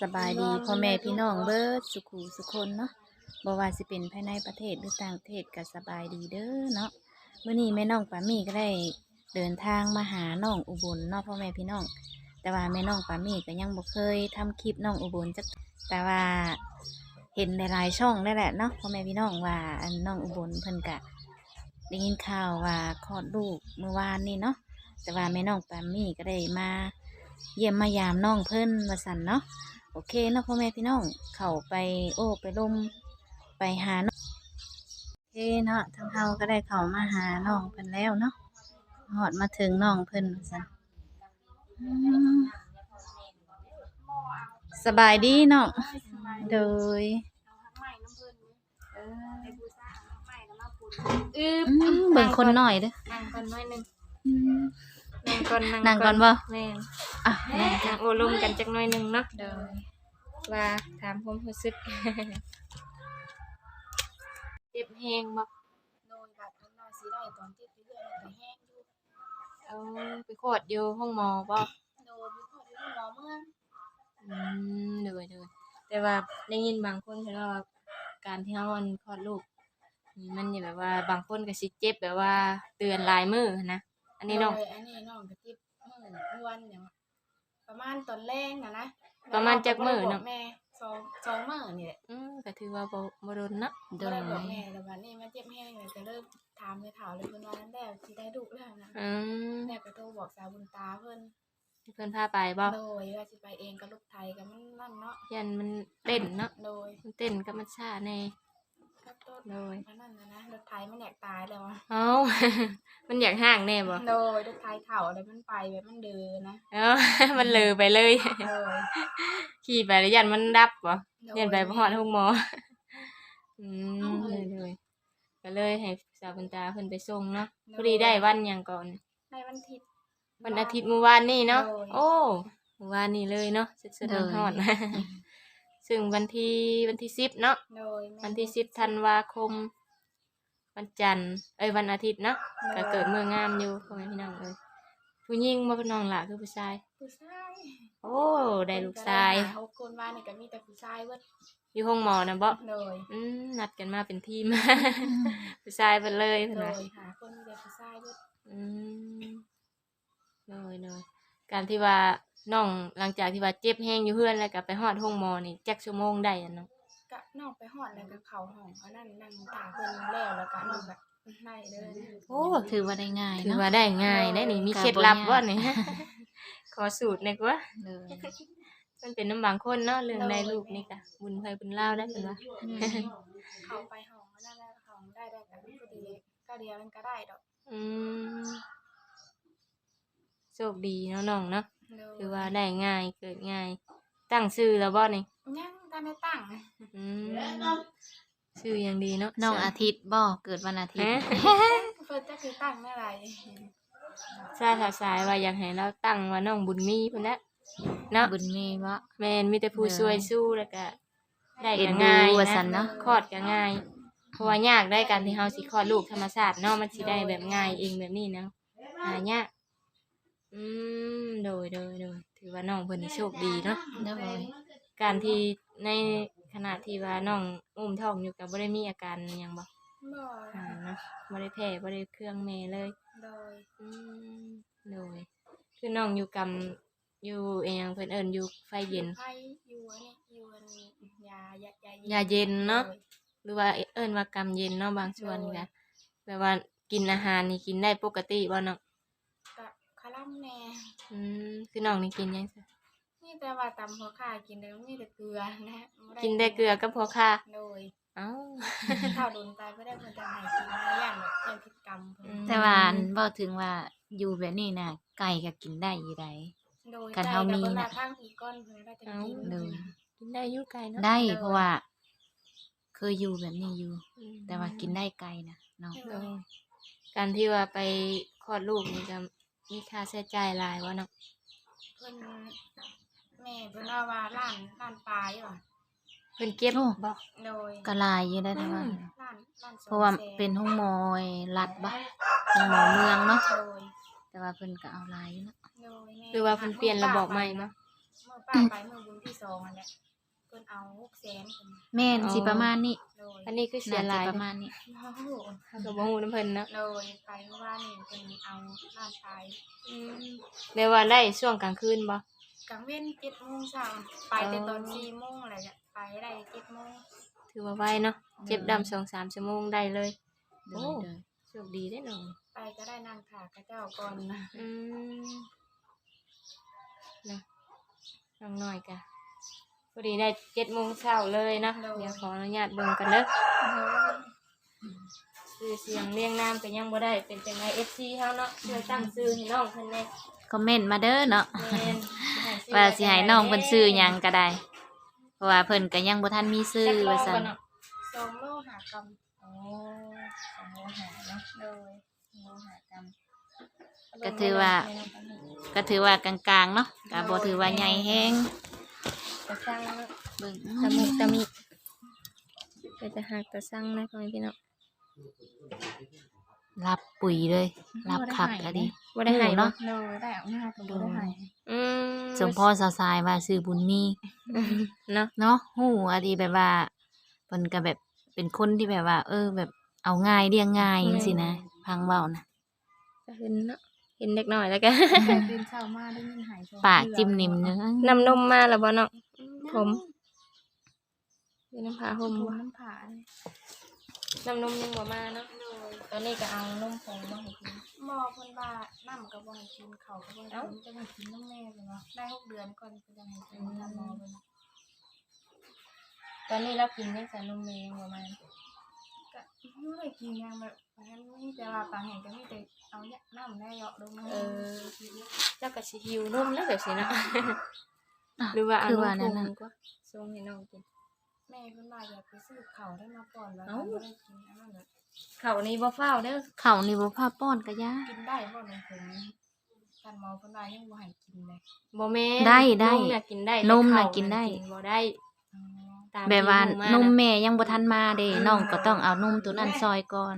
สบายดีพ่อแม่พี่น้องเบิร์ดสุขูสุคนเนาะบ่ว่าสิเป็นภายในประเทศหรือต่างประเทศก็สบายดีเด้อเนาะเมื้อนี้แม่น้องปามี่ก็ได้เดินทางมาหาน้องอุบลเนาะพ่อแม่พี่น้อง แต่ว่าแม่น้องปามี่ก็ยังบ่เคยทำคลิปน้องอุบลจักแต่ว่าเห็นในหลายช่องได้แหละเนาะพ่อแม่พี่น้องว่าอันน้องอุบลเพิ่นก็ได้ยินข่าวว่าคลอดลูกเมื่อวานนี่เนาะแต่ว่าแม่น้องปามี่ก็ได้มา เยี่ยมมายามน้องเพิ่นมาสั่นเนาะ โอเคเนาะพ่อแม่พี่น้องเข้าไปโอ้ไปลมไปหาน้องโอเคเนาะทางเฮาก็ได้เข้ามาหาน้องเพิ่นแล้วเนาะหอดมาถึงน้องเพิ่นว่าสั่นอืมสบายดีเนาะโดยอืออืมเบิ่งคนหน่อยเด้อนั่งก่อนหน้อยหนึงอืม นั่งก่อนนั่งก่อนบ่แม่นอะนั่งโอลมกันจักหน่อยหนึงเนาะโดยว่าถามความรู้สึกเจ็บแฮงบ่โดยบัดมันมาสิได้ตอนเจ็บเรื่อยๆแต่แห้งอยู่เอาไปขอดอยู่ห้องหมอบ่โดยมีคนอยู่หมอเมืองอืมเด้อเด้อแต่ว่าได้ยินบางคนเขาว่าการที่เฮาอันคลอดลูกนี่มันนี่แบบว่าบางคนก็สิเจ็บแบบว่าเตือนหลายมื้อนะ อันนี้น้อง โดยอันนี้น้องก็จิบมื้อเมื่อวันเนี่ยประมาณตอนแรกน่ะนะประมาณจักมื้อเนาะเนาะ แม่สองสองมื้อนี่แหละอืมก็ถือว่าบ่บ่โดนเนาะโดบ่ยได้บอกแม่แต่บัดนี้มาเจ็บแห้งเลยก็เริ่มถามไปถามเลยเพิ่นว่านั่นแล้วสิได้ลูกแล้วนะอืมแม่ก็โทรบอกสาวบุญตาเพิ่นเพิ่นพาไปบ่โดยว่าสิไปเองกับลูกไทยกับมันนั่นเนาะยันมันเต้นเนาะโดยมันเต้นกับมันชาแน่ ก็ต้นโดยมันนั่นนะนะรถไทยมันอยากตายแล้วอะเอ้ามันอยากห่างแน่บ่โดยรถไทยเถ่าแล้วมันไปแบบมันเดินนะเอ้า มันเลอไปเลย โดยขี่ไปแล้วยันมันดับบ่โดยันไปบ่ฮอดห้องหมอ อืมเลยเลยก็เลยให้สาวบรรดาเพิ่นไปส่งเนาะพอดีได้วันหยังก่อน ในวันอาทิตย์ วันอาทิตย์เมื่อวานนี่เนาะ โดย โอ้ เมื่อวานนี่เลยเนาะสุดๆฮอด ซึ่งวันที่วันที่10เนาะโดยแม่วันที่10ธันวาคม วันจันทร์เอ้ยวันอาทิตย์เนาะก็เกิดเมื่องามอยู่พ่อแม่พี่น้องเอ้ยผู้หญิงบ่เป็นน้องหล่ะคือผู้ชาย ผู้ชายโอ้ได้ลูกชายหกคนว่านี่ก็มีแต่ผู้ชายเบิดอยู่ห้องหมอนะบ่โดยอืมนัดกันมาเป็นทีม ผู้ชายเพิ่นเลยเพิ่นโดว่ายหาคนมีแต่ผู้ชายเบิดอืมเลยเลยการที่ว่า น้องหลังจากที่ว่าเจ็บแฮงอยู่เฮือนแล้วก็ไปฮอดห้องหมอนี่จักชั่วโมงได้อะเนาะก็นอกไปหอดแล้วก็เข้าห้องเอานั่นนั่งตาเพิ่นแล้วแล้วก็นอกแบบไล่เลยโอ้ถือว่าได้ง่ายถือเนาะ ว่าได้ง่ายได้นี่มีก็เคล็ดลับบ่ยากบ่นี่ ขอสูตรหน่อยกว่าเลยมันเป็นน้ำบางคนเนาะเรื่องได้ลูกนี่ก็บุญไผบุญลาวได้เพิ่นว่าเข้าไปห้องเอานั่นแล้วห้องได้ได้ก็พอดีก็เดียวมันก็ได้ดอกอืมโชคดีเนาะน้องเนาะ โดยคือว่าได้ง่ายเกิดง่าย ตั้งชื่อแล้วบ่นี่ยังทันได้ตั้งอืมชื่อยังดีเนาะน้องอาทิตย์บ่เกิดวันอาทิตย์ฮะเพิ่นจะคือตั้งเมื่อไหร่ชาติสายว่าอยากให้เราตั้งว่าน้องบุญมีพุ่นแหละเนาะบุญมีบ่ แม่นมีแต่ผู้เออช่วยสู้แล้วก็ได้เอ็ก็นดูง่ายว่าซั่นะนเนาะ คลอดก็ง่าย เพราะว่ายากได้การที่เฮาสิคลอดลูกธรรมชาติเนาะมันสิได้แบบง่ายเองแบบนี้เนาะหายาก อืมโดยโดยโดยถือว่าน้องเพิ่นนี่โชคดีเนาะ โดยการที่ในขณะที่ว่าน้องอุ้มท้องอยู่กับบ่ได้มีอาการหยังบ่บ่อ่าเนาะบ่ได้แพ้บ่ได้เครื่องแม่เลย โดยอืมโดยคือน้องอยู่กับอยู่เองเพิ่นเอิ้นอยู่ไฟเย็น ไผอยู่อันนี้อยู่อันยายายายาเย็นเนาะ โดย หรือว่าเอิ้นว่ากำเย็นเนาะบางส่วนโดย ก็แบบว่ากินอาหารนี่กินได้ปกติบ่เนาะกะคาร่ำแน่อืมคือน้องนี่กินหยังซะนี่แต่ว่าตำหัวข่ากินได้มีแต่เกลือนะบ่กินได้เกลือกับพอค่าโดยเอ้า ข้าวโดนตายไม่ได้เพิ่นจะให้กินในย่างแบบเป็นพิษกรรมเพิ่นอืม แต่ว่าอันเว้าถึงว่าอยู่แบบนี้น่ะไก่ก็กินได้อยู่ได โดยกันเฮามีน่ะน่ะข้างอีกก้อนเพิ่นก็จะกินเลยกินได้อยู่ไกลเนาะได้เลยเพราะว่า เคยอยู่แบบนี้อยู่ อืมแต่ว่ากินได้ไก่นะเนาะโดยการที่ว่าไปคลอดลูกนี่ก็ มีค่าใช้จ่ายหลายบ่เนาะเพิ่นแม่เพิ่นเอาว่าร้านร้านปลาอยู่ว่ะเพิ่นเก็บโอ้บ่โดยก็หลายอยู่ได้แต่ว่าอืมร้านร้านสองเพราะว่าแสเป็นห้องหมอยรัดบ่ห้องหมอเมืองเนาะโดยแต่ว่าเพิ่นก็เอาหลายอยู่เนาะโดยแม่หรือว่าเพิ่นเปลี่ยนระบบใหม่บ่เมื่อป้าไปเมื่อบุญที่สองอันเนี้ยเพิ่นเอาหกแสนเพิ่นแม่นสิประมาณนี้โดยอันนี้คือเสียน่าหจะลายประมาณนี้ โอ้โหเขาก็บ่ฮู้นํเพิ่นเนาะโดยไปเมื่อวานนี่เพิ่นเอาล้านไปอืมแม่ว่าได้ช่วงกลางคืนบ่กลางเว้นเจ็ดโมงเช้าไปแต่ตอนสี่โมงอะไรเนี่ยไปได้เจ็ดโมงถือว่าไวเนาะเจ็บดำสองสามชั่วโมงได้เลยโดยโดยโชคดีได้อน้องไปก็ได้นางถากระเจ้าก่อนนะอืมนะน้องน้อยกะ พอดีได้เจ็ดโมงเช้าเลยเนาะเดี๋ยวขออนุญาตเบิ่งกันเด้อชื่อเสียงเรียงนามก็ยังบ่ได้เป็นจังไง FC เฮาเนาะช่วยตั้งชื่อให้น้องเพิ่นแน่คอมเมนต์มาเด้อเนาะแม่นว่าสิให้น้องเพิ่นซื้อหยังก็ได้ เพราะว่าเพิ่นก็ยังบ่ทันมีซื้อจักโลว่าซั่สก่อนนเนาะองโลหากรรมโอ้สองโลหาเนาะโดยโลหากรัมก็ถือว่า ก็ถือว่ากลางๆเนาะก็บ่ถือว่าใหญ่แฮง จะสร้างเนาะเบิ่งตะมุตะมิก็จะหักตะสั่งนะพ่อแม่พี่น้องรับปุ๋ยเลย รับคักก็ดีบ่ได้ให้เนาะเนาะโดยได้เอาหน้าก็บ่ได้ให้อืมสมพ่อสาวสายว่าซื้อบุญมีเนาะเนาะฮู้อะดีแบบว่าเพิ่นก็แบบเป็นคนที่แบบว่า เออ แบบเอาง่ายเรียงง่ายจังซี่นะพังเว้านะก็เห็นเนาะเห็นเด็กน้อยแล้วก็ตื่นเช้ามาได้ยินหายโชว์ปากจิ้มนิ่มเนื้อนำนมมาแล้วบ่เนาะ ผมเป็นน้ำผาห่มผมบ่น้ำผาเลยนำนมยังบ่มาเนาะตอนนี้ก็เอานมผงมาให้กินหมอเพิ่นว่าน้ำก็บ่ให้กินข้าวก็บ่ให้กินจะให้กินน้ำแม่เพิ่นว่าได้หกเดือนก่อนเพิ่นจะให้กินน้ำหมอเพิ่นตอนนี้เรากินยังใส่นมแมงบ่มาก็บ่ได้กินหยังแบบนั้นมีแต่ว่าปลาแห้งก็มีแต่เอาเนี่ยน้ำได้เหยาะลงเออเจ้าก็สิหิวนมแล้วแบบสิเนาะหรือว่าเอาคือนว่ามผนั่นงน่ะดีกว่าส่งให้น้องกิน แม่เพิ่นว่าอยากไปซื้อข้าวได้มาก่อนแล้วเอ้าบ่ได้กินอันนั้นน่ะเขานี่บ่เฝ้าวเด้อเขานี่บ่พาป้อนก็ยากินได้บ่ในผมท่านหมอเพิ่นว่ายังบ่ให้กินเลยบ่แม่นได้ได้นมน่ะกินได้นมน่ะแต่กินได้ข้าวบ่ได้อ๋อตามแบบว่าที่หนมะแม่ยังบ่ทันมาเด้น้องก็ต้องเอานมตัวนั้นซอยก่อน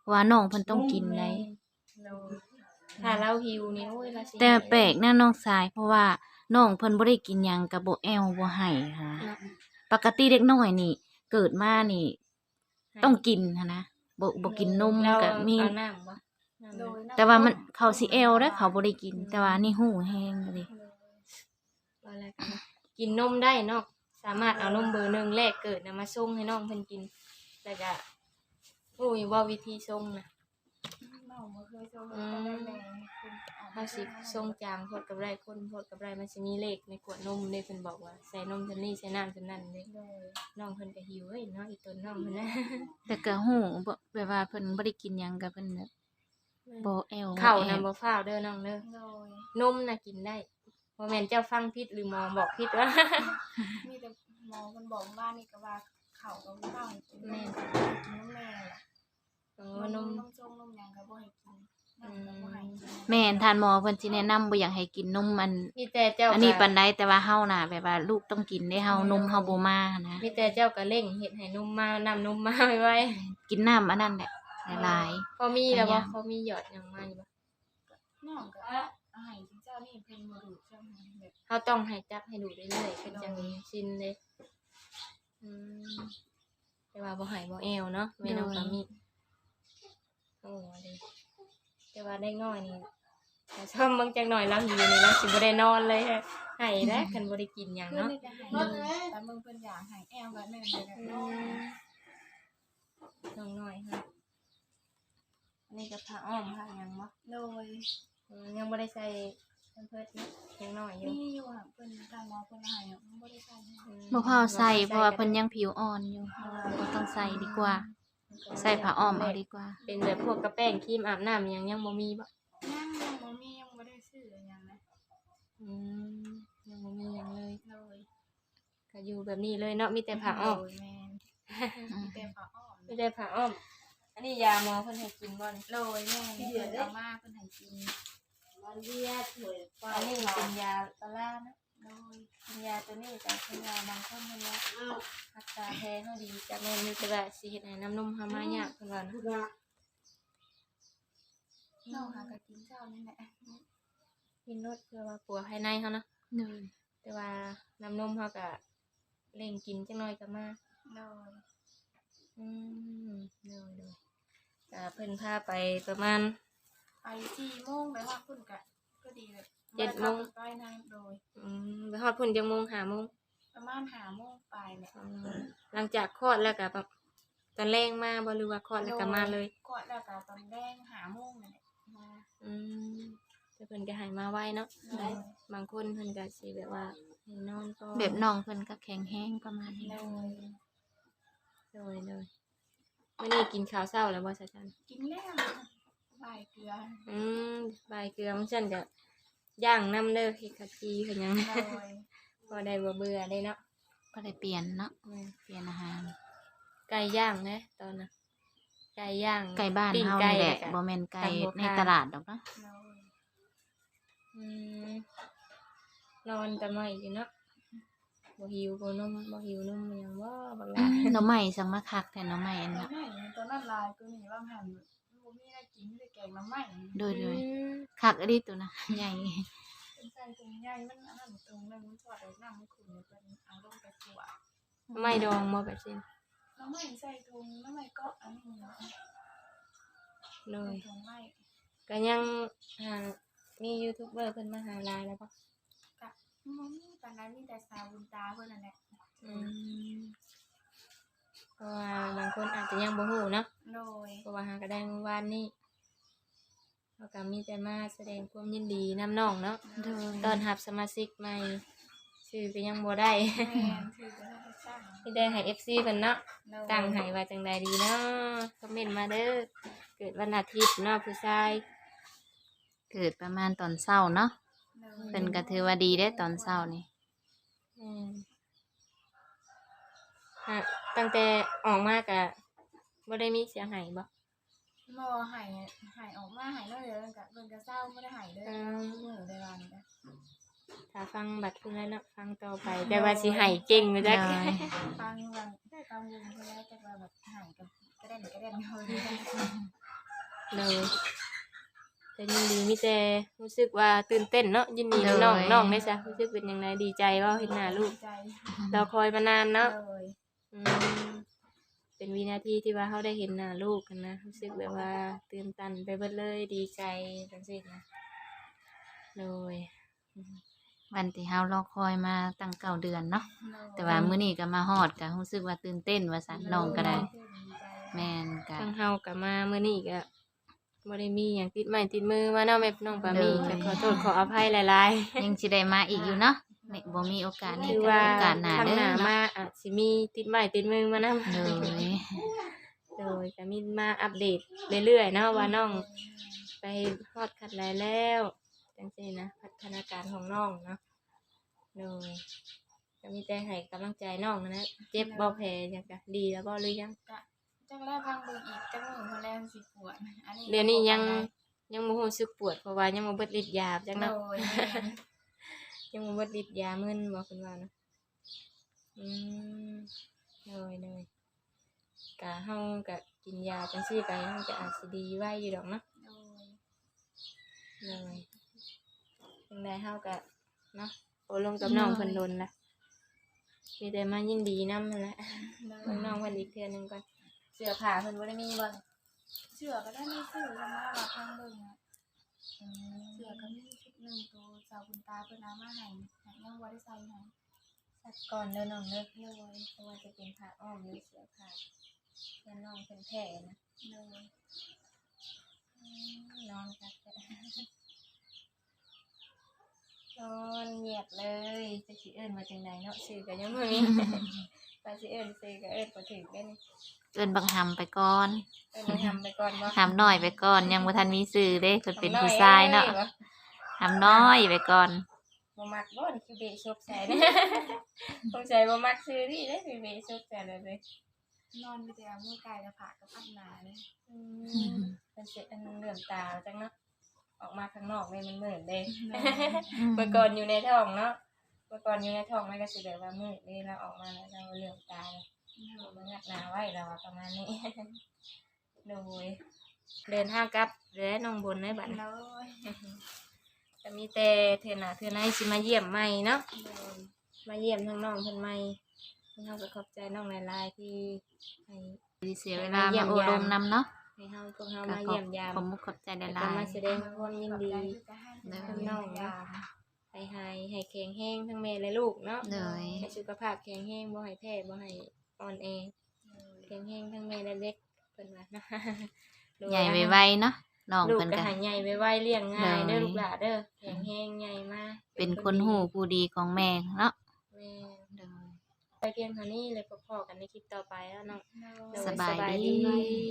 เพราะว่าน้องเพิ่นต้องกินไดโดยถ้าเราหิวนี่โอ้ยเราสิแต่แปลกนะน้องสายเพราะว่า น้องเพิ่นบ่ได้กินหยังก็บ่แอวบ่ให้ค่ะเนาะปกติเด็กน้อยนี่ เกิดมานี่ ต้องกินหั้นนะบ่บ่กินนมเราก็มี เอาน้ำบ่น้ำโดบ่ยแต่ว่ามันเขาสิแอวแล้วเขาบ่ได้กิน แต่ว่านี่หูแห้งเลยว่าอะไรกันนะกินนมได้เนาะสามารถเอานมเบอร์หนึ่งแรกเกิดนะมาส่งให้น้องเพิ่นกินแล้วก็โอ้ยว่าวิธีส่งนะ น้องบ่เคยโซโลก็ได้แม่คุณออก เฮาสิส่งจางพดกับไรคนพดกับไรมันสิมีเลขในขวดนมเด้เพิ่นบอกว่าใส่นมเท่านี้ใส่น้ำเท่านั้นเด้โดยน้องเพิ่นก็หิวเอ้ยเนาะอีตนน้องเพิ่นนะแต่ก็หูบ่แบบว่าเพิ่นบ่ได้กินหยังก็เพิ่นแบบบ่แอวข้าวบ่แอนะวบ่ฟ้าวเด้อน้องเด้อโดยนมน่ะกินได้บ่แม่นเจ้าฟังผิดหรือหมอบอกผิดว่ามีแต่หมอมันบอกว่านี่ก็ว่าเขาก็บ่ต้องให้กินแม่กินน้ำแม่แหละโอ้นนมมนมส้มนมหยังก็บ่ให้กิน น้ำก็บ่ให้กินแม่นทานหมอเพิ่นสิแนะนำบ่อยากให้กินนมมัน มีแต่เจ้าอันนี้ก็ปานใดแต่ว่าเฮาน่ะ แบบว่าลูกต้องกินได้เฮานมเฮาบ่มานะมีแต่เจ้าก็เร่งเฮ็ดให้นมมาน้ำนมมาไว้กินน้ำอันนั้นแหละหลาย พอมีแล้วบ่พยายามพอมีหยอดหยังมาอยู่บ่น้องก็เอาให้จริงเจ้านี่เพิ่นบ่ดูจังแบบเฮาต้องให้จับให้ดูเรื่อยๆเป็นจังชินเลยอืมแต่ว่าบ่ให้บ่แอวเนาะแม่น้องก็มีโอ้ดี แต่ว่าได้น้อยนี่ถ้าชอบเบิ่งจังหน่อยแล้วหิวนี่แล้วสิบ่ได้นอนเลยให้แล้วคันบ่ได้กินหยังเพิ่นเนาะนี่ก็ให้แต่มึงเพิ่นอยากให้แอลแบบนั้นแบบอืน้องมน้องน้อยฮะอันนี้ก็ผ้าอ้อมผ้าหยังบ่โดยอืมยังบ่ได้ใส่เพิ่นเพิ่นเนาะยังน้อยอยู่มีอยู่ค่ะเพิ่นทางหมอเพิ่นให้อะบ่ได้ใส่ให้อืมๆบ่พอใส่เพราะว่าเพิ่นยังผิวอ่อนอยู่บ่ต้องใส่ดีกว่า ใส่ผ้าอ้อมเอาดีกว่า เป็นแบบพวกกระแป้งครีมอาบน้ำยังยังบ่มีบ่ยังยังบ่มียังบ่ได้ซื้ออิหยังนะอืมยังบ่มีหยังเลยโดยก็อยู่แบบนี้เลยเนาะมีแต่ผ้าอ้อมโดยแม่นมีแต่ผ้าอ้อมมีแต่ผ้าอ้อม อันนี้ยาหมอเพิ่นให้กินบ่นี่โดยแม่นเพิ่นเอามาเพิ่นให้กินวันเวียดเลยอันนี้เป็นยาตะล่านะโดย กินยาตัวนี้แต่เป็นยาบางคนเพิ่นว่ารักษาแพ้เฮาดีจากแม่นมีแต่ว่าสิเฮ็ดให้น้ำนมเฮามายากเพิ่นว่านะน้องหาก็กินเช้านี่แหละกินนวดเพื่อว่าปัวภายในเฮานะเนยแแต่ว่าน้ำนมเขาก็เล่งกินจังน้อยก็มาโดยอืมเดี๋ยวเดี๋ยวก็เพิ่นพาไปประมาณไปสี่โมงไปว่าคุณกะก็ดีเลย เจ็ดโมง ไปนางโดย อืมไปฮอดเพุ่นจังโมงหาโมงประมาณหาโมงไปเนี่ยอืมหลังจากคลอดแล้วก็แบบตอนแรงมาบ่หรือว่าคลอดแล้วก็มาเลย กอดแล้วก็ตอนแดงหาโมงเนี่ยมาอืมแต่เพิ่นก็ให้มาไวเนาะโดยบางคนเพิ่นก็สิแบบว่าให้นอนก่อนแบบน้องเพิ่นก็แข็งแห้งประมาณนี้โดยโดยโดยมื้อนี้กินข้าวเช้าแล้วบ่ซะจันกินแล้วใบายเกลืออืมบายเกลือมันฉันก็ ย่างน้ำเด้อเฮ็ดกะทิเฮ็ดหยังโดยพอได้บ่เบื่อได้เนาะก็ได้เปลี่ยนเนาะแม่นเปลี่ยนอาหาร ไก่ย่างนะตอนน่ะไก่ย่างไก่บ้านปิ้งเฮาไก่นี่แหละล้วบ่ก็แม่นไก่ตำบักในหุ่งตลาดดอกเนาะโดยอืมนอนแต่ไม่อยู่เนาะบ่หิวบ่นมบ่หิวนมอิหยังว่าบักหลา หน่อไม้สังมาคักแต่หน่อไม้อันแต่น่ะ ไม่ตัวนั้นลายตัวนี้ว่างหัน บ่มีอะไรกินมีแต่แกงน้ำไหม้โดยโดยอืมคักอันนี้ตัวนะใหญ่เป็นใส่ถุงใหญ่มันอันนั้นตรงนึงมันทอดได้น้ำมันขุ่นเป็นเอาลงไปขั่วไม่ดองบ่แบบนี้น้ำไหม้ใส่ถุงน้ำไหม้ก็อันนี้เนาะเลยถุงไหม้ก็ยังหามียูทูบเบอร์เพิ่นมาหาไลน์แล้วปะกะมันมีปานนั้นมีแต่สาวบุญตาเพิ่นนั่นแหละอืม เพราะว่าบางคนอาจจะยังบ่ฮู้เนาะโดย เพราะว่าหาก็ได้เมื่อวานนี้เราก็มีแต่มาแสดงความยินดีนํน้องเนาะโดยตอนรับสมาชิกใหม่ชื่อก็ยังบ่ได้ แม่นถือว่าได้สร้างที่ได้ให้ FC เพิ่นเนาะโดยตั้งให้ว่าจังใดดีเนาะคอมเมนต์มาเด้อเกิดวันอาทิตย์เนาะผู้ชายเกิดประมาณตอนเช้าเนาะโดย เพิ่นก็ถือว่าดีได้ตอนเช้านี่ อืม ฮะตั้งแต่ออกมาก็บ่ได้มีเสียงไห้บ่หมอหายหายออกมาหายแล้วเดี๋ยวกะเพิ่นก็เศร้าไม่ได้หายเด้อมือได้วันจ้ะถ้าฟังบัดคุณแล้วเนาะฟังต่อไปแต่ว่าสิไห้เก่งอยู่จักโดยฟังวันได้กังวลเพิ่นแล้วแต่ว่าแบบหายกับกระเด็นกระเด็นเฮาเลยเลยแต่ยินดีมีแต่รู้สึกว่าตื่นเต้นเนาะยินดีกับน้องน้องได้ซะรู้สึกเป็นยังไงดีใจว่าเห็นหน้าลูกใจเราคอยมานานเนาะเลย อืมเป็นวินาทีที่ว่าเขาได้เห็นหน้าลูกกันนะรู้สึกแบบว่าตื่นตันไปเบิดเลยดีใจจังสินะโดยวันที่เฮารอคอยมาตั้งเก้าเดือนเนาะเลยแต่ว่ามื้อนี้ก็มาฮอดก็รู้สึกว่าตื่นเต้นว่าซั่นน้องก็ได้ แม่นก็ ทางเฮากลับมาเมื่อนี้ก็บ่ได้มีหยังติดไม้ติดมือมาเนาะแม่น้องปามีก็ขอโทษขออภัยหลายยังสิได้มาอีกอยู่เนาะ ไม่บ่มีโอกาสๆนี้คือก็ว่าโอกาสหน้าทางเด้อหน้าเนาะมาอาจสิมีติดไม้ติดมือมานำโดยโดยก็มีมาอัปเดตเรื่อยๆเนาะว่าน้อง ไปฮอดขัดไหนแล้วจังซี่นะพัฒนาการของน้องเนาะโดยก็มีแต่ให้กำลังใจน้องนะเจ็บบ่แผลจังกะดีแล้วบ่หรือยัง จังแรกพังเบิ่งอีกจังมือคนแรกสิปวดอันนี้เดี๋ยวนี้ยังยังบ่รู้สึกปวดเพราะว่ายังบ่เบิดฤทธิ์ยาจังโดเนาะยแม่น ยังบ่เบิดฤทธิ์ยามึนบ่เพิ่นว่านะอืมโดยโดยกะเฮาก็กินยาจังซี่ไปเฮาก็อาจสิดีไว้อยู่ดอกเนาะโดยเลยจังไดเฮาก็เนาะโอลงกับน้องเพิ่นโดนละมีแต่มายินดีนำนั่นแหละโดเบิ่งน้องเพิ่นอีกเทื่อหนึงก่อนเสื้อผ้าเพิ่นบ่ได้มีบ่เสือก็ได้ไม่ซื้อแล้วมาว่าพังเบิ่งอะเสือก็มีชุด หนึ่งตัวสาวบุญตาเพิ่นเอามาให้ให้ยังบ่ได้ใส่ให้สักก่อนเด้อน้องเด้อเลยเพราะว่าจะเป็นผ้าอ้อมหรือเสื้อผ้าเพื่อนน้องเพิ่นแพ้นะเลยอืมนอนกันนอนเงียบเลยจะสิเอิ้นมาจังไดเนาะชื่อก็ยังบ่มีว่าสิเอิ้นชื่อก็เอิ้นบ่ถึกเด้นี่เอิ้นบักหำไปก่อนเอิ้นให้ทำไปก่อนบ่หำน้อยไปก่อนยังบ่ทันมีชื่อเด้เพิ่นเป็นผู้ชายเนาะหำน้อยไปก่อนบ่มักบ่นี่คือเบะชกใส่เด้สงสัยบ่มักซื้อนี่เด้คือเบะชกใส่เลยเด้นอนไปแต่เอามือไก่แล้วผ่ากับพัดหนาเลยอืมเป็นเสร็จอันเหลื่อมตาจังเนาะออกมาข้างนอกเลยมันเหมือนเด้เมื่อก่อนอยู่ในท้องเนาะเมื่อก่อนอยู่ในท้องมันก็สิแบบว่ามืดเลยเราออกมาแล้วเราเหลื่อมตาเลยมันงัดหนาไว้เราอะประมาณนี้โดยเดินทางกลับเรือน้องบนในบัดเลนี้ยไป ก็มีแต่เทื่อหน้าเทื่อไหนสิมาเยี่ยมใหม่เนาะโดยมาเยี่ยมทั้งน้องเพิ่นใหม่เฮาก็ขอบใจน้องหลายๆที่ให้เสียเวลามาโอลมนำเนาะให้เฮาพวกเฮาก็มาขอเยี่บยมยามขอบมุกขอบใจหแล้วลาก็ยมาแสดงความยินดีขอบใจที่จะให้เด้อเป็นน้องยามให้หายให้แข็งแรงทั้งแม่และลูกเนาะๆเลยให้สุขภาพแข็งแรงบ่ให้แพ้บ่ให้อ่อนแอโดยแข็งแรงทั้งแม่และเล็กเพิ่นว่านะใหญ่ไวๆเนาะ น้องลูกเพิ่นก็ก็ใหาใหญ่ไวๆเลี้ยงง่ายเด้อเลยลูกหลานเด้อแข็งแรงใหญ่มาเป็นคนหูผู้ดีของแม่เนาะแม่เลยไปเพียงเท่านี้เลยพบๆกันในคลิปต่อไปแล้วเนาะโดยสบายดีสบายดี